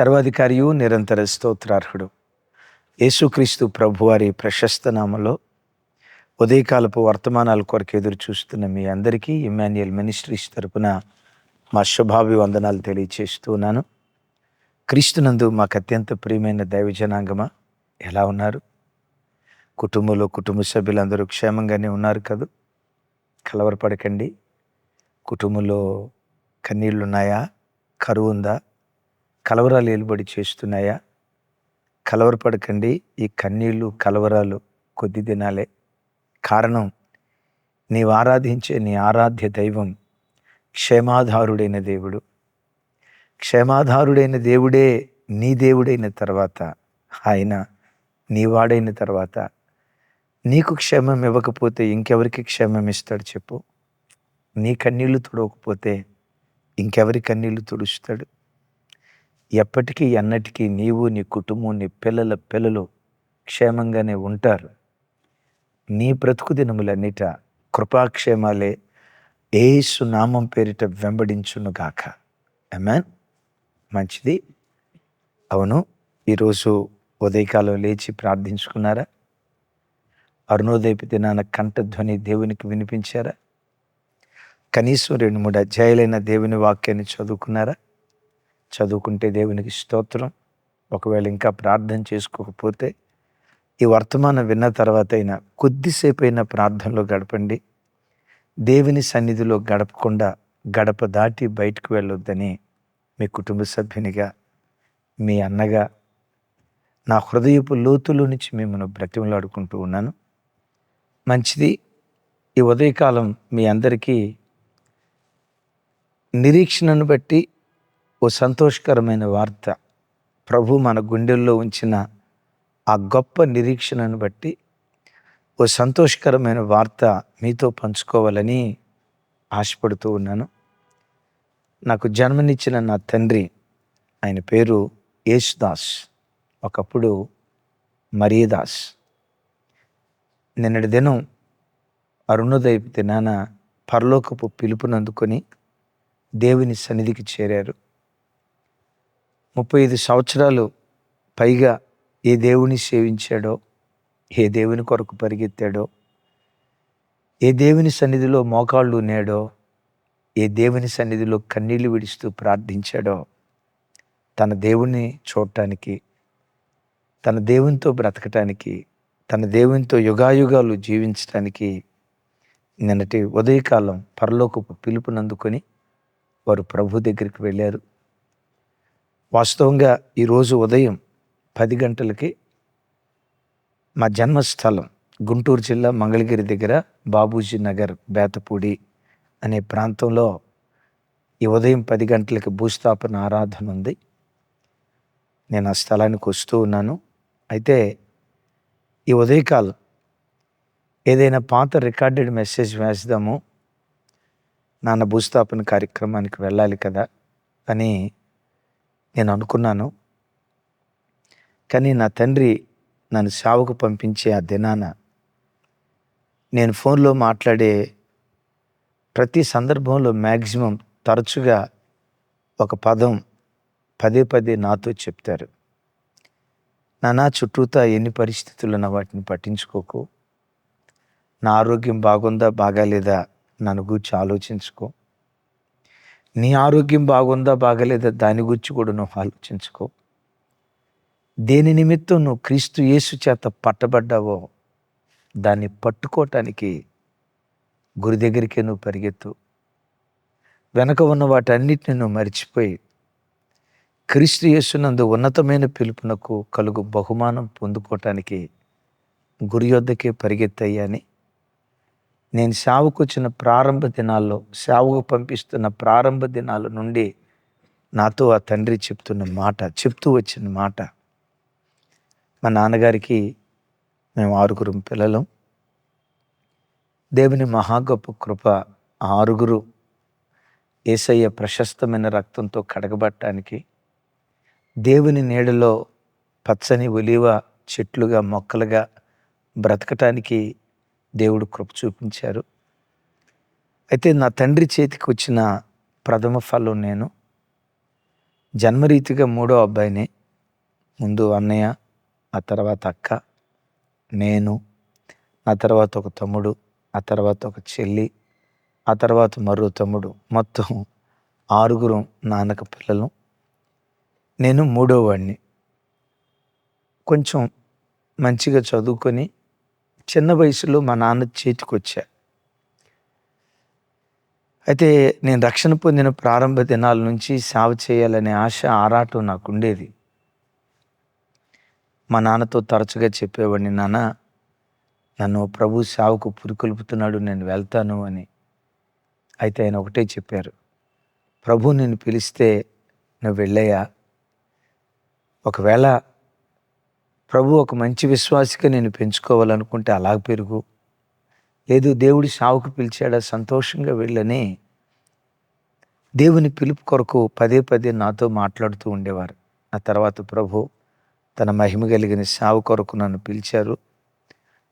సర్వాధికారియు నిరంతర స్తోత్రార్హుడు. యేసుక్రీస్తు ప్రభువారి ప్రశస్త నామలో ఉదయకాలపు వర్తమానాల కొరకు ఎదురు చూస్తున్న మీ అందరికీ ఇమాన్యుయల్ మినిస్ట్రీస్ తరపున మా శుభాభివందనాలు తెలియచేస్తున్నాను క్రీస్తునందు మాకు అత్యంత ప్రియమైన దైవజనాంగమా ఎలా ఉన్నారు? కుటుంబంలో కుటుంబ సభ్యులందరూ క్షేమంగానే ఉన్నారు కదూ? కలవరపడకండి. కుటుంబంలో కన్నీళ్ళు ఉన్నాయా కరువు ఉందా? కలవరాలు ఏలుబడి చేస్తున్నాయా? కలవరపడకండి ఈ కన్నీళ్ళు కలవరాలు కొద్ది దినాలే. కారణం నీవు ఆరాధించే నీ ఆరాధ్య దైవం క్షేమాధారుడైన దేవుడు. క్షేమాధారుడైన దేవుడే నీ దేవుడైన తర్వాత ఆయన నీవాడైన తర్వాత నీకు క్షేమం ఇవ్వకపోతే ఇంకెవరికి క్షేమం ఇస్తాడు చెప్పు. నీ కన్నీళ్ళు తుడవకపోతే ఇంకెవరి కన్నీళ్ళు తుడుస్తాడు? ఎప్పటికీ ఎన్నటికీ నీవు నీ కుటుంబం నీ పిల్లల పిల్లలు క్షేమంగానే ఉంటారు. నీ బ్రతుకు దినములన్నిట కృపాక్షేమాలే ఏసు నామం పేరిట వెంబడించునుగాక అమెన్ మంచిది. అవును ఈరోజు ఉదయకాలం లేచి ప్రార్థించుకున్నారా? అరుణోదయపు దినాన కంఠధ్వని దేవునికి వినిపించారా? కనీసం రెండు మూడు అధ్యాయులైన దేవుని వాక్యాన్ని చదువుకున్నారా? చదువుకుంటే దేవునికి స్తోత్రం. ఒకవేళ ఇంకా ప్రార్థన చేసుకోకపోతే ఈ వర్తమానం విన్న తర్వాత అయినా కొద్దిసేపు అయినా ప్రార్థనలో గడపండి. దేవుని సన్నిధిలో గడపకుండా గడప దాటి బయటకు వెళ్ళొద్దని మీ కుటుంబ సభ్యునిగా మీ అన్నగా నా హృదయపు లోతులో నుంచి మిమ్మల్ని బ్రతిమలాడుకుంటూ ఉన్నాను. మంచిది. ఈ ఉదయకాలం మీ అందరికీ నిరీక్షణను బట్టి ఓ సంతోషకరమైన వార్త. ప్రభు మన గుండెల్లో ఉంచిన ఆ గొప్ప నిరీక్షణను బట్టి ఓ సంతోషకరమైన వార్త మీతో పంచుకోవాలని ఆశపడుతూ ఉన్నాను. నాకు జన్మనిచ్చిన నా తండ్రి ఆయన పేరు యేసుదాస్ ఒకప్పుడు మరియదాస్. నిన్నటి దినం అరుణోదయపు దినాన పరలోకపు పిలుపునందుకొని దేవుని సన్నిధికి చేరారు. ముప్పై ఐదు సంవత్సరాలు పైగా ఏ దేవుని సేవించాడో ఏ దేవుని కొరకు పరిగెత్తాడో ఏ దేవుని సన్నిధిలో మోకాళ్ళు నేడో ఏ దేవుని సన్నిధిలో కన్నీళ్ళు విడుస్తూ ప్రార్థించాడో తన దేవుణ్ణి చూడటానికి తన దేవునితో బ్రతకటానికి తన దేవునితో యుగాయుగాలు జీవించటానికి నిన్నటి ఉదయకాలం పరలోకపు పిలుపునందుకొని వారు ప్రభు దగ్గరికి వెళ్ళారు. వాస్తవంగా ఈరోజు ఉదయం పది గంటలకి మా జన్మస్థలం గుంటూరు జిల్లా మంగళగిరి దగ్గర బాబూజీ నగర్ బేతపూడి అనే ప్రాంతంలో ఈ ఉదయం పది గంటలకి భూస్థాపన ఆరాధన ఉంది. నేను ఆ స్థలానికి వస్తూ ఉన్నాను. అయితే ఈ ఉదయకాలం ఏదైనా పాత రికార్డెడ్ మెసేజ్ వేసిదాము నాన్న భూస్థాపన కార్యక్రమానికి వెళ్ళాలి కదా అని నేను అనుకున్నాను. కానీ నా తండ్రి నన్ను సావుకు పంపించే ఆ దినాన నేను ఫోన్లో మాట్లాడే ప్రతి సందర్భంలో మ్యాక్సిమం తరచుగా ఒక పదం పదే పదే నాతో చెప్తారు. నానా చుట్టూతా ఎన్ని పరిస్థితులు నా వాటిని పట్టించుకోకు. నా ఆరోగ్యం బాగుందా బాగాలేదా నన్ను గురించి ఆలోచించుకో. నీ ఆరోగ్యం బాగుందా బాగలేదా దాని గురించి కూడా నువ్వు ఆలోచించుకో. దేని నిమిత్తం నువ్వు క్రీస్తు యేసు చేత పట్టబడ్డావో దాన్ని పట్టుకోవటానికి గురి దగ్గరికే నువ్వు పరిగెత్తు. వెనక ఉన్న వాటన్నిటిని నువ్వు మర్చిపోయి క్రీస్తు యేసునందు ఉన్నతమైన పిలుపునకు కలుగు బహుమానం పొందుకోవటానికి గురి యొద్దకే పరిగెత్తయ్యాని నేను సేవకొచ్చిన ప్రారంభ దినాల్లో సేవకు పంపిస్తున్న ప్రారంభ దినాల నుండి నాతో ఆ తండ్రి చెప్తున్న మాట చెప్తూ వచ్చిన మాట. మా నాన్నగారికి మేము ఆరుగురు పిల్లలం. దేవుని మహా గొప్ప కృప ఆరుగురు. ఏసయ్య ప్రశస్తమైన రక్తంతో కడగబట్టడానికి దేవుని నీడలో పచ్చని ఒలివ చెట్లుగా మొక్కలుగా బ్రతకటానికి దేవుడు కృప చూపించారు. అయితే నా తండ్రి చేతికి వచ్చిన ప్రథమ ఫలం నేను. జన్మరీతిగా మూడో అబ్బాయిని. ముందు అన్నయ్య ఆ తర్వాత అక్క నేను ఆ తర్వాత ఒక తమ్ముడు ఆ తర్వాత ఒక చెల్లి ఆ తర్వాత మరో తమ్ముడు. మొత్తం ఆరుగురు నాన్నక పిల్లలు. నేను మూడో వాడిని కొంచెం మంచిగా చదువుకొని చిన్న వయసులో మా నాన్న చేతికి వచ్చా. అయితే నేను రక్షణ పొందిన ప్రారంభ దినాల నుంచి సేవ చేయాలనే ఆశ ఆరాటం నాకు ఉండేది. మా నాన్నతో తరచుగా చెప్పేవాడిని నాన్న నన్ను ప్రభు సేవకు పురికొల్పుతున్నాడు నేను వెళ్తాను అని. అయితే ఆయన ఒకటే చెప్పారు ప్రభు నేను పిలిస్తే నువ్వు వెళ్ళయ్యా. ఒకవేళ ప్రభు ఒక మంచి విశ్వాసిగా నేను పెంచుకోవాలనుకుంటే అలాగ పెరుగు. లేదు దేవుడి సావుకు పిలిచాడా సంతోషంగా వెళ్ళని? దేవుని పిలుపు కొరకు పదే పదే నాతో మాట్లాడుతూ ఉండేవారు. ఆ తర్వాత ప్రభు తన మహిమ కలిగిన సావు కొరకు నన్ను పిలిచారు.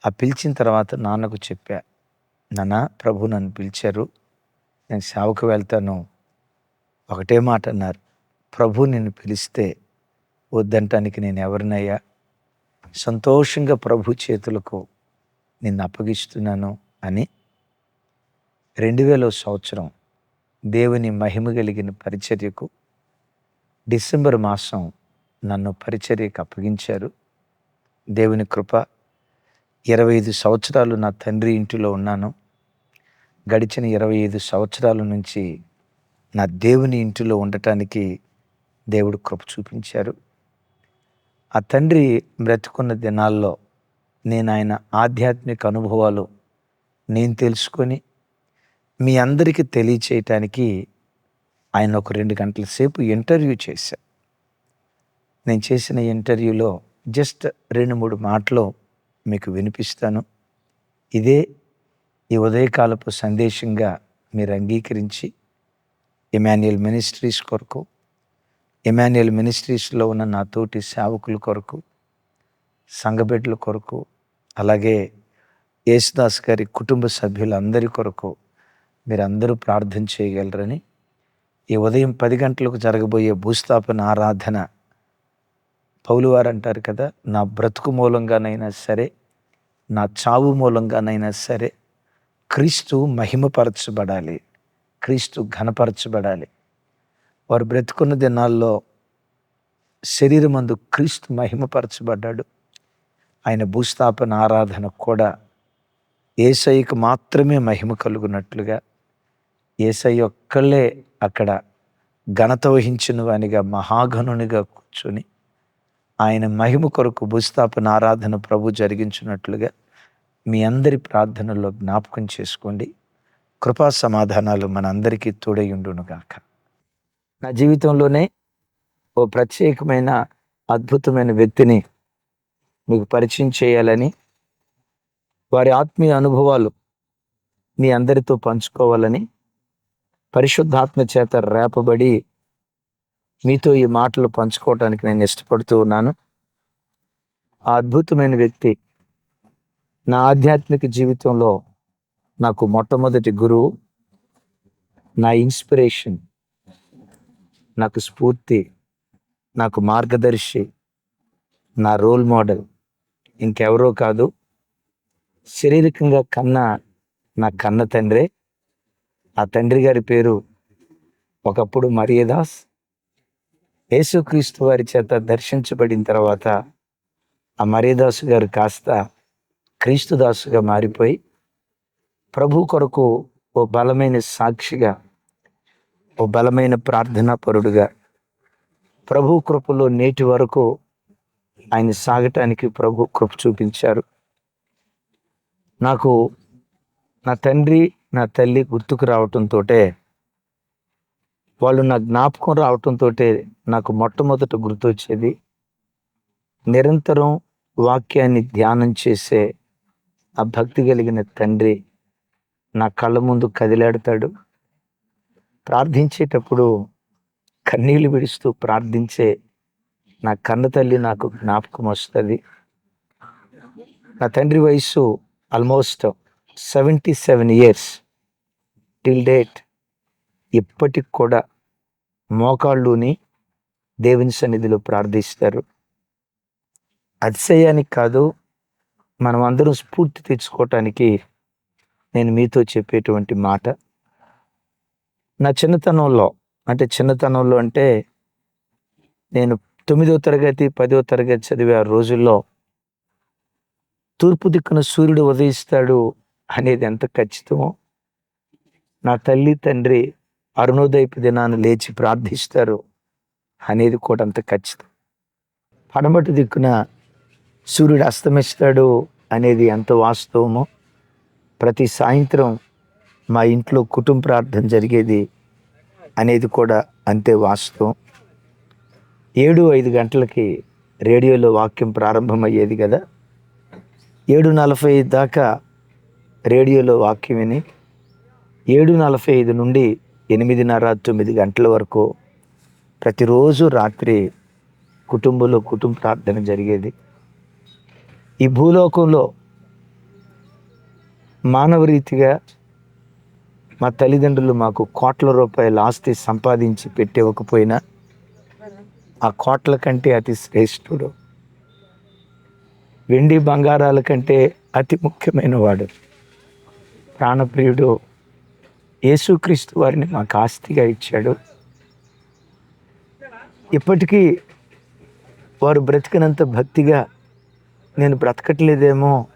ఆ పిలిచిన తర్వాత నాన్నకు చెప్పా నాన్న ప్రభు నన్ను పిలిచారు. నేను సావుకు వెళ్తాను. ఒకటే మాట అన్నారు. ప్రభు నిన్ను పిలిస్తే వద్దంటానికి నేను ఎవరినయ్యా? సంతోషంగా ప్రభు చేతులకు నిన్ను అప్పగిస్తున్నాను అని రెండు వేల సంవత్సరం దేవుని మహిమ కలిగిన పరిచర్యకు డిసెంబర్ మాసం నన్ను పరిచర్యకు అప్పగించారు. దేవుని కృప ఇరవై ఐదు సంవత్సరాలు నా తండ్రి ఇంటిలో ఉన్నాను. గడిచిన ఇరవై ఐదు సంవత్సరాల నుంచి నా దేవుని ఇంటిలో ఉండటానికి దేవుడు కృప చూపించారు. ఆ తండ్రి బ్రతుకున్న దినాల్లో నేను ఆయన ఆధ్యాత్మిక అనుభవాలు నేను తెలుసుకొని మీ అందరికీ తెలియచేయటానికి ఆయన ఒక రెండు గంటల సేపు ఇంటర్వ్యూ చేశా. నేను చేసిన ఇంటర్వ్యూలో జస్ట్ రెండు మూడు మాటలు మీకు వినిపిస్తాను. ఇదే ఈ ఉదయకాలపు సందేశంగా మీరు అంగీకరించి ఇమాన్యుయల్ మినిస్ట్రీస్ కొరకు ఇమాన్యుయల్ మినిస్ట్రీస్లో ఉన్న నా తోటి సేవకుల కొరకు సంఘబిడ్డల కొరకు అలాగే యేసుదాస్ గారి కుటుంబ సభ్యులందరి కొరకు మీరందరూ ప్రార్థన చేయగలరని ఈ ఉదయం పది గంటలకు జరగబోయే భూస్థాపన ఆరాధన పౌలువారు అంటారు కదా నా బ్రతుకు మూలంగానైనా సరే నా చావు మూలంగానైనా సరే క్రీస్తు మహిమపరచబడాలి క్రీస్తు ఘనపరచబడాలి. వారు బ్రతుకున్న దినాల్లో శరీరమందు క్రీస్తు మహిమపరచబడ్డాడు. ఆయన భూస్థాపన ఆరాధన కూడా ఏసైకి మాత్రమే మహిమ కలుగునట్లుగా ఏసై ఒక్కళ్ళే అక్కడ ఘనత వహించిన వానిగా మహాఘనునిగా కూర్చొని ఆయన మహిమ కొరకు భూస్థాపన ఆరాధన ప్రభు జరిగించినట్లుగా మీ అందరి ప్రార్థనలో జ్ఞాపకం చేసుకోండి. కృపా సమాధానాలు మనందరికీ తోడయుండునుగాక నా జీవితంలోనే ఓ ప్రత్యేకమైన అద్భుతమైన వ్యక్తిని మీకు పరిచయం చేయాలని వారి ఆత్మీయ అనుభవాలు మీ అందరితో పంచుకోవాలని పరిశుద్ధాత్మ చేత రేపబడి మీతో ఈ మాటలు పంచుకోవడానికి నేను ఇష్టపడుతూ ఉన్నాను. ఆ అద్భుతమైన వ్యక్తి నా ఆధ్యాత్మిక జీవితంలో నాకు మొట్టమొదటి గురువు నా ఇన్స్పిరేషన్ నాకు స్ఫూర్తి నాకు మార్గదర్శి నా రోల్ మోడల్. ఇంకెవరో కాదు శారీరకంగా కన్న నా కన్న తండ్రే. ఆ తండ్రి గారి పేరు ఒకప్పుడు మరియదాస్. యేసుక్రీస్తు వారి చేత దర్శించబడిన తర్వాత ఆ మరియదాసు గారు కాస్త క్రీస్తుదాసుగా మారిపోయి ప్రభు కొరకు ఓ బలమైన సాక్షిగా ఓ బలమైన ప్రార్థనా పరుడుగా. ప్రభు కృపలో నేటి వరకు ఆయన సాగటానికి ప్రభు కృప చూపించారు. నాకు నా తండ్రి నా తల్లి గుర్తుకు రావటంతో వాళ్ళు నా జ్ఞాపకం రావటంతో నాకు మొట్టమొదట గుర్తొచ్చేది. నిరంతరం వాక్యాన్ని ధ్యానం చేసే ఆ భక్తి కలిగిన తండ్రి నా కళ్ళ ముందు కదిలాడతాడు. ప్రార్థించేటప్పుడు కన్నీళ్ళు విడుస్తూ ప్రార్థించే నా కన్న తల్లి నాకు జ్ఞాపకం వస్తుంది. నా తండ్రి వయసు almost seventy seven years till date ఇప్పటికి కూడా మోకాళ్ళుని దేవుని సన్నిధిలో ప్రార్థిస్తారు. అతిశయానికి కాదు మనం అందరం స్ఫూర్తి తెచ్చుకోవటానికి నేను మీతో చెప్పేటువంటి మాట. నా చిన్నతనంలో అంటే చిన్నతనంలో అంటే నేను తొమ్మిదో తరగతి పదో తరగతి చదివే ఆ రోజుల్లో తూర్పు దిక్కున సూర్యుడు ఉదయిస్తాడు అనేది ఎంత ఖచ్చితమో నా తల్లి తండ్రి అరుణోదయపు దినాన్ని లేచి ప్రార్థిస్తారు అనేది కూడా అంత ఖచ్చితం. పడమటి దిక్కున సూర్యుడు అస్తమిస్తాడు అనేది ఎంత వాస్తవమో ప్రతి సాయంత్రం మా ఇంట్లో కుటుంబ ప్రార్థన జరిగేది అనేది కూడా అంతే వాస్తవం. ఏడు ఐదు గంటలకి రేడియోలో వాక్యం ప్రారంభమయ్యేది కదా. ఏడు నలభై ఐదు దాకా రేడియోలో వాక్యం విని ఏడు నలభై ఐదు నుండి ఎనిమిదిన్నర తొమ్మిది గంటల వరకు ప్రతిరోజు రాత్రి కుటుంబంలో కుటుంబ ప్రార్థన జరిగేది. ఈ భూలోకంలో మానవ రీతిగా మా తల్లిదండ్రులు మాకు కోట్ల రూపాయల ఆస్తి సంపాదించి పెట్టేవకపోయినా ఆ కోట్ల కంటే అతి శ్రేష్ఠుడు. వెండి బంగారాల కంటే అతి ముఖ్యమైన వాడు. ప్రాణప్రియుడు యేసుక్రీస్తు వారిని మాకు ఆస్తిగా ఇచ్చాడు. ఇప్పటికీ వారు బ్రతికినంత భక్తిగా నేను బ్రతకట్లేదేమో.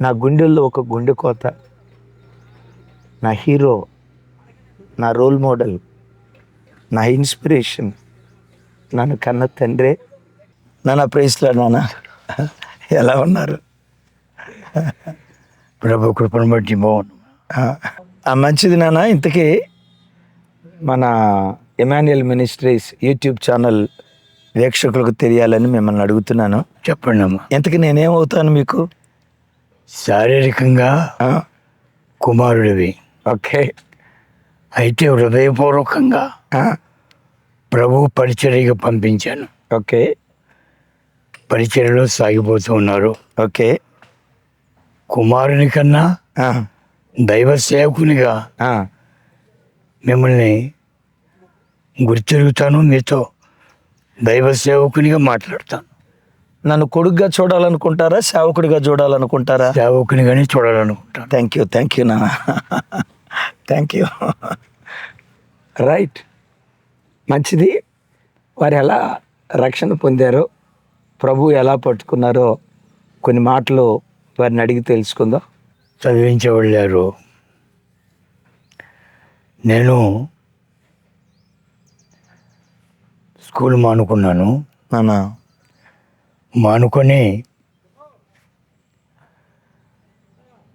నా గుండెల్లో ఒక గుండె కోత. నా హీరో నా రోల్ మోడల్ నా ఇన్స్పిరేషన్ నన్ను కన్న తండ్రే నాన్న ప్రైస్లో నాన్న. ఎలా ఉన్నారు? ప్రభు కృపను బట్టి బాగున్నాం. ఆ, ఆ, మంచిది నాన్న. ఇంతకీ మన ఎమాన్యుయల్ మినిస్ట్రీస్ యూట్యూబ్ ఛానల్ వీక్షకులకు తెలియాలని మిమ్మల్ని అడుగుతున్నాను. చెప్పండి అమ్మా. ఇంతకీ నేనేమవుతాను మీకు? శారీరకంగా కుమారుడివి. ఓకే. అయితే హృదయపూర్వకంగా ప్రభు పరిచర్యగా పంపించాను. ఓకే. పరిచర్యలో సాగిపోతూ ఉన్నారు. ఓకే. కుమారుని కన్నా దైవ సేవకునిగా మిమ్మల్ని గుర్తిరుగుతాను. మీతో దైవ సేవకునిగా మాట్లాడతాను. నన్ను కొడుగ్గా చూడాలనుకుంటారా? సేవకుడిగా చూడాలనుకుంటారా? సేవకునిగానే చూడాలనుకుంటాను. థ్యాంక్ యూ థ్యాంక్ యూ నాన్న. థ్యాంక్ యూ రైట్ మంచిది. వారు ఎలా రక్షణ పొందారో ప్రభు ఎలా పట్టుకున్నారో కొన్ని మాటలు వారిని అడిగి తెలుసుకుందాం. చదివించబడలేరు నేను స్కూల్ మానుకున్నాను. నాన్న మానుకొని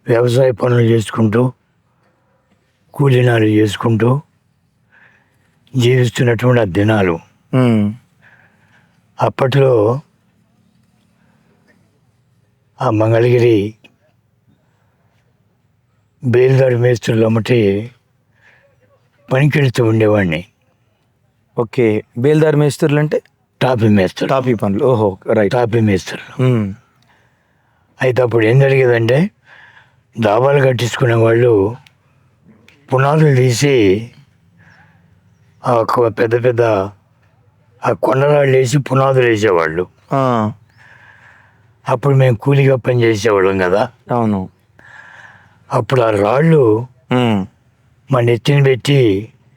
వ్యవసాయ పనులు చేసుకుంటూ కూలీనాలు చేసుకుంటూ జీవిస్తున్నటువంటి ఆ దినాలు. అప్పట్లో ఆ మంగళగిరి బేల్దారి మేస్తులు అమ్మటి పనికెడుతూ ఉండేవాడిని. ఓకే. బేల్దారి మేస్త్రులు అంటే? టాపీ మేస్తులు టాపీ పనులు. ఓహో రైట్. టాపీ మేస్తులు ఉమ్, అయితే అప్పుడు ఏం జరిగేదంటే డాబాలు కట్టించుకునే వాళ్ళు పునాదులు తీసి పెద్ద పెద్ద ఆ కొండరాళ్ళు వేసి పునాదులు వేసేవాళ్ళు. అప్పుడు మేము కూలీగా పని చేసేవాళ్ళం కదా. అవును. అప్పుడు ఆ రాళ్ళు మా నెత్తిని పెట్టి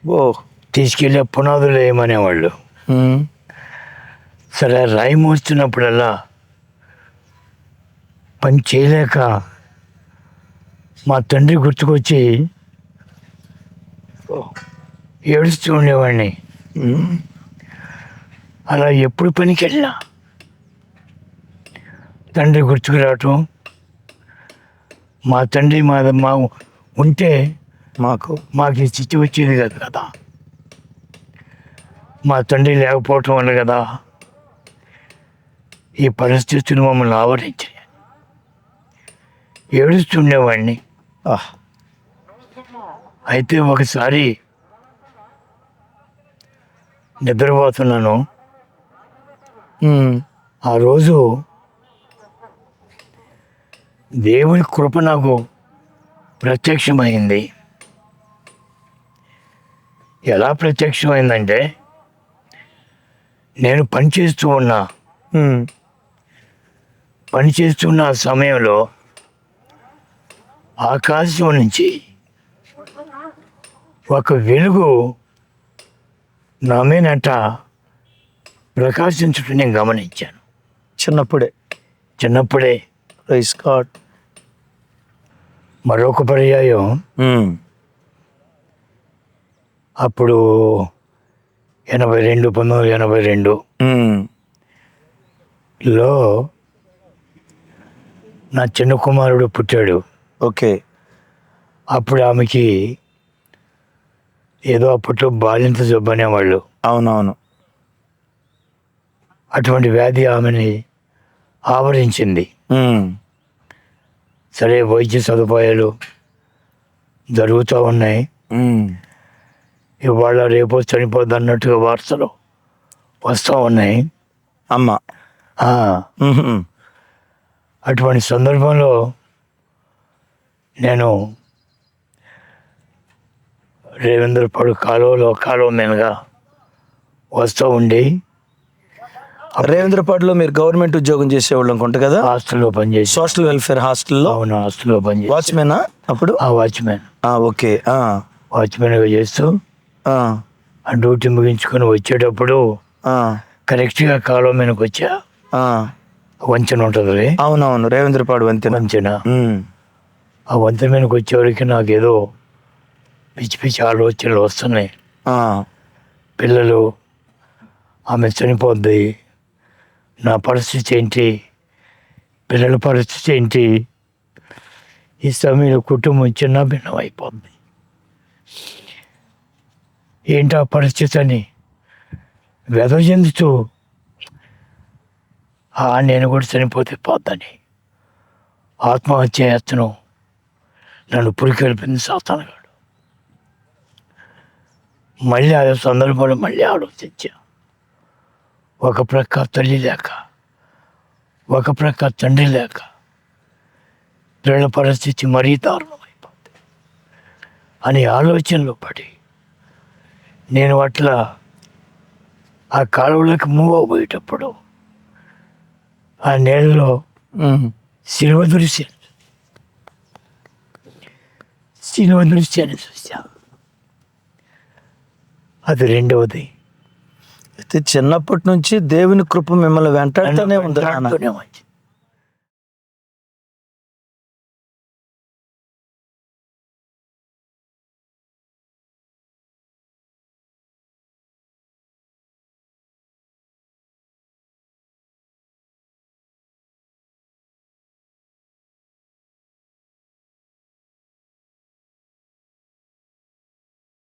ఓ. తీసుకెళ్ళి పునాదులు వేయమనేవాళ్ళు. సరే రాయి మోస్తున్నప్పుడల్లా పని చేయలేక మా తండ్రి గుర్తుకొచ్చి ఏడుస్తూ ఉండేవాడిని. అలా ఎప్పుడు పనికి వెళ్ళినా తండ్రి గుర్తుకు రావటం మా తండ్రి మా మా ఉంటే మాకు మాకు ఈ స్థితి వచ్చేది కాదు కదా. మా తండ్రి లేకపోవటం వల్ల కదా ఈ పరిస్థితులు మమ్మల్ని ఆవరించాయి. ఏడుస్తుండేవాడిని అయితే ఒకసారి నిద్రపోతున్నాను. ఆ రోజు దేవుని కృప నాకు ప్రత్యక్షమైంది. ఎలా ప్రత్యక్షమైందంటే నేను పని చేస్తూ ఉన్నా ఉమ్, పని చేస్తున్న ఆ సమయంలో ఆకాశం నుంచి ఒక వెలుగు నా మీనట ప్రకాశించడం నేను గమనించాను. చిన్నప్పుడే. చిన్నప్పుడే. రైస్ గాడ్ మరొక పర్యాయం. అప్పుడు ఎనభై రెండు పంతొమ్మిది వందల ఎనభై రెండు లో నా చిన్న కుమారుడు పుట్టాడు. ఓకే అప్పుడు ఆమెకి ఏదో అప్పట్లో బాలింత జబ్బు అనేవాళ్ళు. అవునవును. అటువంటి వ్యాధి ఆమెని ఆవరించింది. సరే వైద్య సదుపాయాలు జరుగుతూ ఉన్నాయి. ఇవాళ రేపు చనిపోద్ది అన్నట్టుగా వార్తలు వస్తూ ఉన్నాయి. అమ్మ. అటువంటి సందర్భంలో నేను రేవేంద్రపాడు కాలువలో కాలువ మీదుగా వస్తూ ఉండి రేవేంద్రపాడులో మీరు గవర్నమెంట్ ఉద్యోగం చేసేవాళ్ళు అనుకుంటా కదా? హాస్టల్లో పనిచేసి సోషల్ వెల్ఫేర్ హాస్టల్లో? అవును హాస్టల్లో పనిచేసి వాచ్మేనా అప్పుడు? ఆ వాచ్మెన్. ఆ, ఓకే ఆ, వాచ్మెన్గా చేస్తూ ఆ, డ్యూటీ ముగించుకొని వచ్చేటప్పుడు ఆ, కరెక్ట్గా కాలువ మీదకి వచ్చా? ఆ. వంచన ఉంటుంది అవునవును రేవేంద్రపాడు వంతెన. వంచన ఆ వంతెన మీదకి వచ్చేవరకు నాకేదో పిచ్చి పిచ్చి ఆలోచనలు వస్తున్నాయి. పిల్లలు ఆమె చనిపోద్ది. నా పరిస్థితి ఏంటి? పిల్లల పరిస్థితి ఏంటి? ఈ సమయంలో కుటుంబం చిన్న భిన్నం అయిపోద్ది. ఏంటి ఆ పరిస్థితి అని వ్యధ చెందుతూ ఆ నేను కూడా చనిపోతే పోద్దని ఆత్మహత్య చేస్తను నన్ను పురికెళ్ళిపోయింది సాతానగాడు. మళ్ళీ ఆ సందర్భంలో మళ్ళీ ఆలోచించా ఒక ప్రక్క తల్లి లేక ఒక ప్రక్క తండ్రి లేక పిల్లల పరిస్థితి మరీ దారుణమైపోతుంది అని ఆలోచనలో పడి నేను అట్లా ఆ కాలువలోకి మూవ్ అవబోయేటప్పుడు ఆ నీళ్ళలో ఉమ్, సిలువ దృశ్యం సిలువ దృశ్యాన్ని చూసా అది రెండవది అయితే చిన్నప్పటి నుంచి దేవుని కృప మిమ్మల్ని వెంటాడుతూనే ఉంది నాన్న. వెంటాడుతూనే ఉంది.